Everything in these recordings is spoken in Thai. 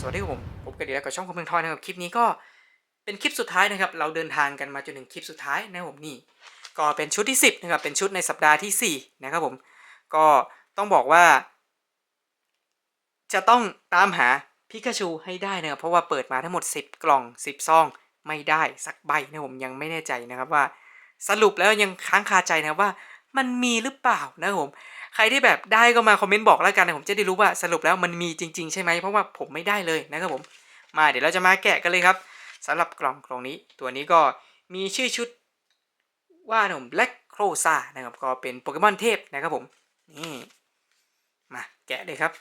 สวัสดีครับผมผมกระดีแล้วกับช่องคอมเมนทอยนะครับคลิปนี้ก็เป็นคลิปสุดท้ายนะครับ เราเดินทางกันมาจนถึงคลิปสุดท้ายนะครับผมนี่ ก็เป็นชุดที่ 10นะครับเป็นชุดในสัปดาห์ที่ 4 นะครับผม ก็ต้องบอกว่า จะต้องตามหาพิกาชูให้ได้นะครับเพราะว่าเปิดมาทั้งหมด 10 กล่อง 10 ซอง ไม่ได้สักใบนะผมยังไม่แน่ใจนะครับว่า สรุปแล้วยังค้างคาใจนะว่า มันมีหรือเปล่านะครับผม ใครที่แบบได้ก็มาคอมเมนต์บอกแล้วกันนะผมจะได้รู้ว่าสรุปแล้วมันมีจริง ๆ ใช่ไหมเพราะว่าผมไม่ได้เลยนะครับผมมาเดี๋ยวเราจะมาแกะกันเลยครับสำหรับกล่องกล่องนี้ ตัวนี้ก็มีชื่อชุดว่านะผม Black c r o s a นะครับก็เป็นโปเกมอนเทพนะครับผมนี่มาแกะเลยครับ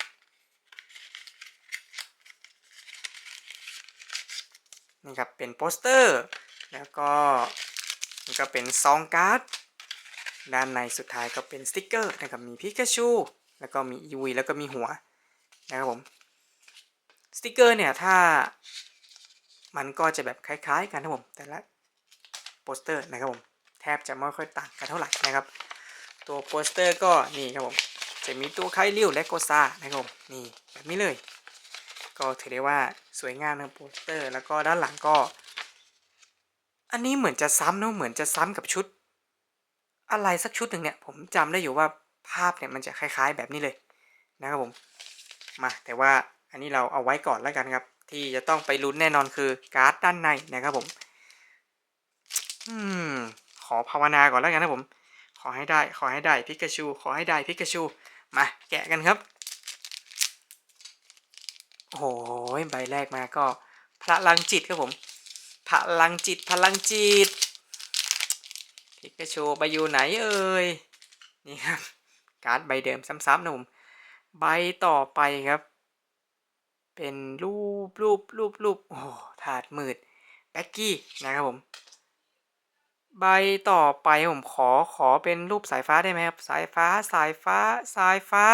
นี่ครับเป็นโปสเตอร์ แล้วก็นี่ก็เป็นซองการ์ด ด้านในสุดท้ายก็เป็นสติกเกอร์นะครับมีพิกาชูแล้วก็มีอีวีแล้วก็มีหัวนะครับผมสติกเกอร์เนี่ยถ้ามันก็จะแบบคล้ายๆกันนะผมแต่ละโปสเตอร์นะครับผมแทบจะไม่ค่อยต่างกันเท่าไหร่นะครับ ตัวโปสเตอร์ก็นี่ครับผมจะมีตัวไคลิวและโกซานะครับผมนี่แบบนี้เลย ก็ถือได้ว่าสวยงามนะโปสเตอร์ แล้วก็ด้านหลังก็ อันนี้เหมือนจะซ้ำนะเหมือนจะซ้ำกับชุด อะไรสักชุดหนึ่งเนี่ย ผมจำได้อยู่ว่าภาพเนี่ยมันจะคล้ายๆแบบนี้เลยนะครับผมมาแต่ว่าอันนี้เราเอาไว้ก่อนแล้วกันครับ ที่จะต้องไปลุ้นแน่นอนคือการ์ดด้านในนะครับผม อืม ขอภาวนาก่อนแล้วกันนะผม ขอให้ได้ ขอให้ได้พิกาชู ขอให้ได้พิกาชู มาแกะกันครับโอ้โหใบแรกมาก็พลังจิตครับผมพลังจิตพลังจิต พิกาชูไปอยู่ไหนเอ่ยนี่ครับ การ์ดใบเดิมซ้ำๆนะผมใบต่อไปครับ เป็นรูปรูปรูปรูปโอ้ถาดมืดแบ็กกี้นะครับผม ใบต่อไปผมขอขอเป็นรูปสายฟ้าได้ไหมครับ สายฟ้าสายฟ้าสายฟ้า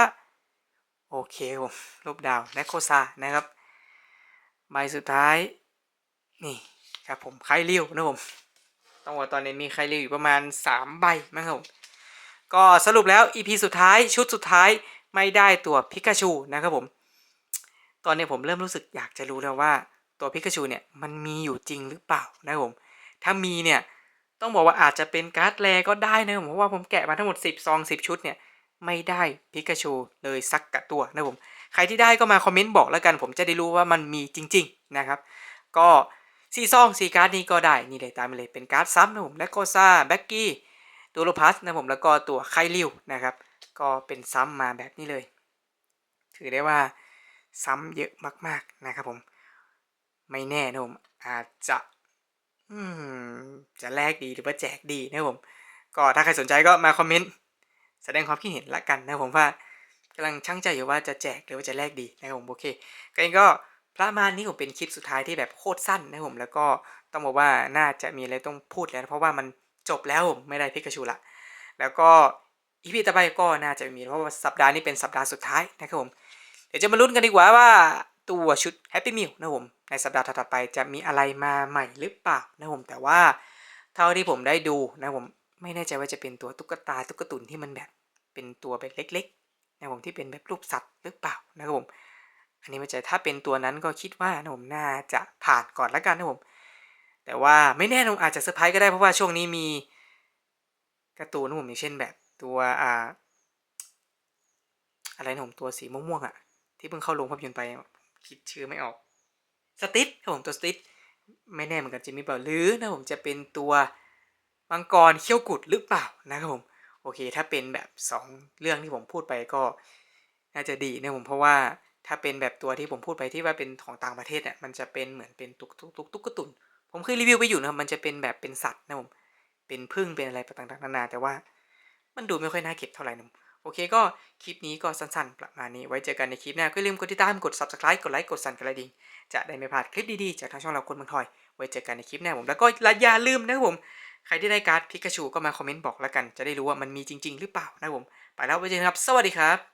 โอเคผมรูปดาวและโคซานะครับ ใบสุดท้าย นี่ครับผมไคลิวนะผม ต้องบอกตอนนี้มีใครรีวิวอยู่ประมาณ 3 ใบมั้งครับผมก็สรุปแล้ว EP สุดท้ายชุดสุดท้ายไม่ได้ตัวพิกาชูนะครับผม ตอนนี้ผมเริ่มรู้สึกอยากจะรู้แล้วว่าตัวพิกาชูเนี่ยมันมีอยู่จริงหรือเปล่านะครับผม ถ้ามีเนี่ยต้องบอกว่าอาจจะเป็นการ์ดแรก็ได้นะผมเพราะว่าผมแกะมาทั้งหมด 10 ซอง 10 ชุดเนี่ยไม่ได้พิกาชูเลยสักกะตัวนะผม ใครที่ได้ก็มาคอมเมนต์บอกแล้วกัน ผมจะได้รู้ว่ามันมีจริง ๆนะครับ ก็ ซีซองซีการ์ดนี้ก็ได้นี่เลยตามไปเลยเป็นการ์ดซ้ำนะผมและโกซาแบ็กกี้ตัวโลพัสนะผมแล้วก็ตัวไคลิวนะครับก็เป็นซ้ำมาแบบนี้เลย ถือได้ว่าซ้ำเยอะมากๆนะครับผม ไม่แน่นะผมอาจจะอืมจะแลกดีหรือว่าแจกดีนะผม ก็ถ้าใครสนใจก็มาคอมเมนต์แสดงความคิดเห็นละกันนะผมว่ากำลังช่างใจอยู่ว่าจะแจกหรือว่าจะแลกดีนะครับผมโอเคก็เองก็ ประมาณนี้ผมเป็นคลิปสุดท้ายที่แบบโคตรสั้นนะผมแล้วก็ต้องบอกว่าน่าจะมีอะไรต้องพูดแล้ว เพราะว่ามันจบแล้วผมไม่ได้พิกาชูละ แล้วก็อีพีต่อไปก็น่าจะมีเพราะว่าสัปดาห์นี้เป็นสัปดาห์สุดท้ายนะครับผมเดี๋ยวจะมาลุ้นกันดีกว่าว่าตัวชุด Happy Meal นะผมในสัปดาห์ถัดไปจะมีอะไรมาใหม่หรือเปล่านะผมแต่ว่าเท่าที่ผมได้ดูนะผมไม่แน่ใจว่าจะเป็นตัวตุ๊กตาตุ๊กตุนที่มันแบบเป็นตัวแบบเล็กๆนะผมที่เป็นแบบรูปสัตว์หรือเปล่านะครับผม อันนี้ไม่ใช่ถ้าเป็นตัวนั้นก็คิดว่านะผมน่าจะผ่านก่อนล้วกันนะผม แต่ว่าไม่แน่ผมอาจจะเซอร์ไพรส์ก็ได้เพราะว่าช่วงนี้มีการ์ตูนนะผมอย่างเช่นแบบตัวอ่าอะไรนะผมตัวสีม่วงๆอะ ที่เพิ่งเข้าโรงภาพยนตร์ไปคิดชื่อไม่ออกสติทครับผมตัวสติทไม่แน่เหมือนกันจะมีเปล่าหรือนะผมจะเป็นตัวมังกรเขี้ยวกุดหรือเปล่านะครับผมโอเค ถ้าเป็นแบบ 2 เรื่องที่ผมพูดไปก็น่าจะดีนะผมเพราะว่า ถ้าเป็นแบบตัวที่ผมพูดไปที่ว่าเป็นของต่างประเทศเนี่ยมันจะเป็นเหมือนเป็นตุ๊กตุ๊กตุ๊กตุ๊กตุนผมเคยรีวิวไปอยู่นะครับมันจะเป็นแบบเป็นสัตว์นะผมเป็นพึ่งเป็นอะไรต่างๆนานา แต่ว่ามันดูไม่ค่อยน่าเก็บเท่าไหร่นะโอเคก็คลิปนี้ก็สั้นๆ ประมาณนี้ไว้เจอกันในคลิปหน้าก็อย่าลืมกดติดตามกด subscribe กดไลค์กดสั่นกระดิ่งจะได้ไม่พลาดคลิปดีๆ จากทางช่องเราคนเมืองทอย ไว้เจอกันในคลิปหน้าผมแล้วก็อย่าลืมนะครับผมใครที่ได้การ์ดพิกาชูก็มาคอมเมนต์บอกแล้วกัน จะได้รู้ว่ามันมีจริง ๆ หรือเปล่านะครับผม ไปแล้วไว้เจอกันครับ สวัสดีครับ